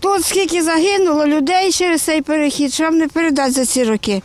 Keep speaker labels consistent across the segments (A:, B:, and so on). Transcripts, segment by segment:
A: Тут скільки загинуло людей через цей перехід, що вам не передати за ці роки.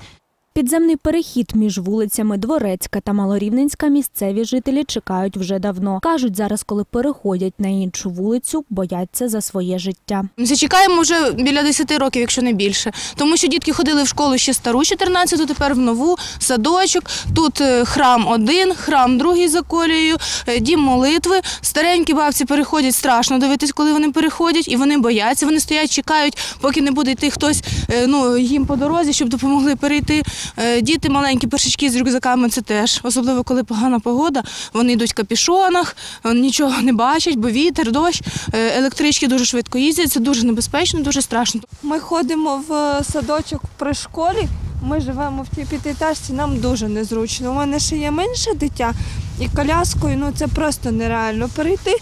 B: Підземний перехід між вулицями Дворецька та Малорівненська місцеві жителі чекають вже давно. Кажуть, зараз, коли переходять на іншу вулицю, бояться за своє життя.
C: Ми це чекаємо вже біля 10 років, якщо не більше. Тому що дітки ходили в школу ще стару 14-ту, тепер в нову, садочок. Тут е, храм один, храм другий за колією, е, дім молитви. Старенькі бабці переходять страшно дивитись, коли вони переходять, і вони бояться. Вони стоять, чекають, поки не буде йти хтось е, ну, їм по дорозі, щоб допомогли перейти. Е, Діти маленькі, першачки з рюкзаками це теж. Особливо коли погана погода. Вони йдуть в капішонах, е, нічого не бачать, бо вітер, дощ. Е, Електрички дуже швидко їздять. Це дуже небезпечно, дуже страшно.
D: Ми ходимо в садочок при школі. Ми живемо в тій п'ятиэтажці, нам дуже незручно. У мене ще є менше дитя, і коляскою ну це просто нереально перейти.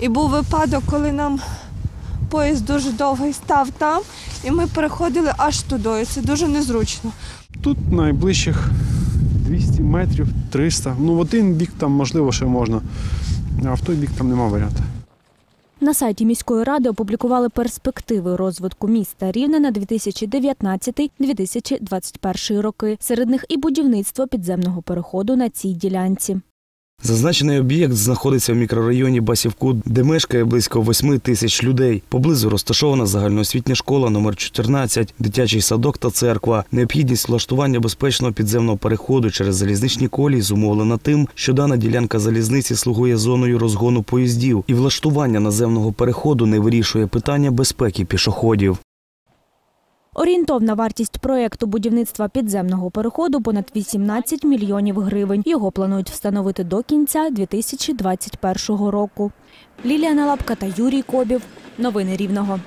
D: І був випадок, коли нам поїзд дуже довгий став там, і ми переходили аж туди. і Це дуже незручно.
E: Тут найближчих 200 метрів, 300. Ну, в один бік там можливо ще можна, а в той бік там нема варіанту.
B: На сайті міської ради опублікували перспективи розвитку міста Рівне на 2019-2021 роки. Серед них і будівництво підземного переходу на цій ділянці.
F: Зазначений об'єкт знаходиться в мікрорайоні Басівку, де мешкає близько 8 тисяч людей. Поблизу розташована загальноосвітня школа номер 14, дитячий садок та церква. Необхідність влаштування безпечного підземного переходу через залізничні колії зумовлена тим, що дана ділянка залізниці слугує зоною розгону поїздів, і влаштування наземного переходу не вирішує питання безпеки пішоходів.
B: Орієнтовна вартість проєкту будівництва підземного переходу понад 18 мільйонів гривень. Його планують встановити до кінця 2021 року. Лілія Налапка та Юрій Кобів. Новини Рівного.